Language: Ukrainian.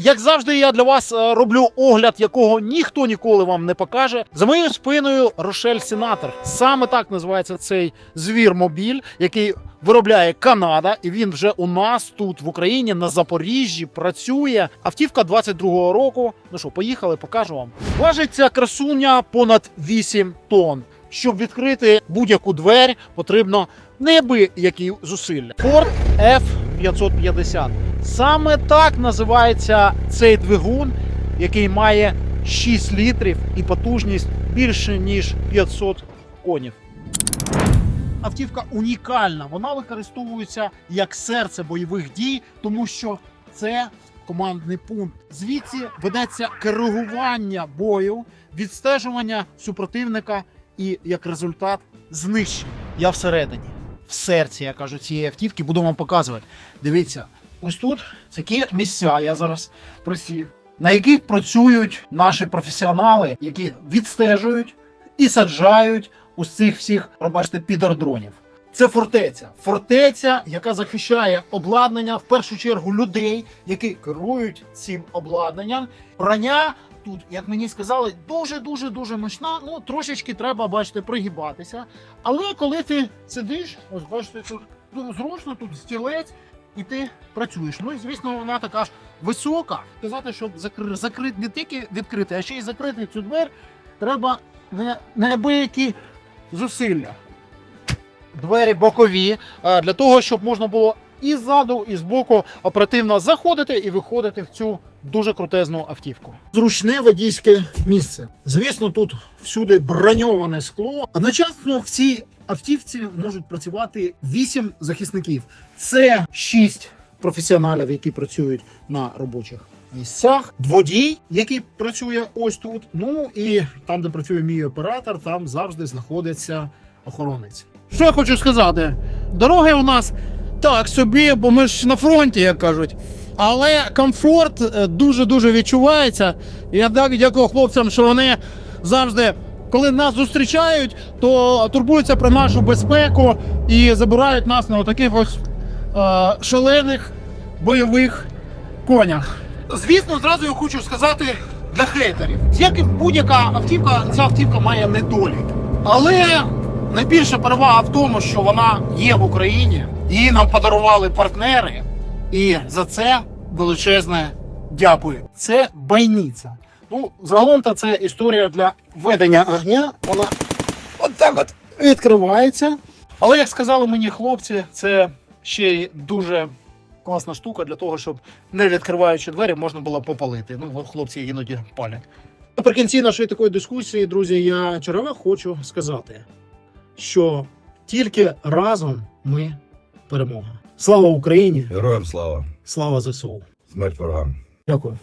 Як завжди, я для вас е, роблю огляд, якого ніхто ніколи вам не покаже. За моєю спиною Рошель Сенатор. Саме так називається цей звір мобіль, який виробляє Канада, і він вже у нас тут в Україні на Запоріжжі працює. Автівка 22-го року. Ну що, поїхали, покажу вам. Важить ця красуня понад 8 тонн. Щоб відкрити будь-яку двері, потрібно неабиякі зусилля. Ford F550. Саме так називається цей двигун, який має 6 літрів і потужність більше ніж 500 конів. Автівка унікальна. Вона використовується як серце бойових дій, тому що це командний пункт. Звідси ведеться коригування бою, відстежування супротивника і як результат знищення. Я всередині, в серці, я кажу, цієї автівки буду вам показувати. Дивіться, ось тут такі місця. Я зараз присів, на яких працюють наші професіонали, які відстежують і саджають ось цих всіх, пробачте, підардронів. Це фортеця. Фортеця, яка захищає обладнання в першу чергу людей, які керують цим обладнанням. Броня тут, як мені сказали, дуже дуже дуже мощна. Ну трошечки треба, бачите, пригибатися. Але коли ти сидиш, ось бачите, тут ну, зручно, тут стілець, і ти працюєш. Ну і звісно, вона така ж висока. Казати, щоб закрити не тільки відкрити, а ще й закрити цю двері, треба не, неабиякі зусилля. Двері бокові для того, щоб можна було і ззаду, і збоку оперативно заходити і виходити в цю дуже крутезну автівку. Зручне водійське місце. Звісно, тут всюди броньоване скло. Одночасно в цій автівці можуть працювати 8 захисників. Це 6 професіоналів, які працюють на робочих місцях. Водій, який працює ось тут. Ну і там, де працює мій оператор, там завжди знаходиться охоронець. Що я хочу сказати? Дороги у нас так собі, бо ми ж на фронті, як кажуть. Але комфорт е, дуже-дуже відчувається. Я так дякую хлопцям, що вони завжди, коли нас зустрічають, то турбуються про нашу безпеку і забирають нас на таких ось е, шалених бойових конях. Звісно, зразу я хочу сказати для хейтерів. Як і будь-яка автівка, ця автівка має недолік. Але найбільша перевага в тому, що вона є в Україні, її нам подарували партнери, і за це величезне дякую. Це байниця. Ну, загалом то це історія для ведення огня. Вона от так от відкривається. Але як сказали мені хлопці, це ще й дуже класна штука для того, щоб не відкриваючи двері, можна було попалити. Ну, хлопці іноді палять. Наприкінці нашої такої дискусії, друзі, я чергове хочу сказати, що тільки разом ми перемога. Слава Україні! Героям слава! Слава ЗСУ! Смерть ворогам! Дякую.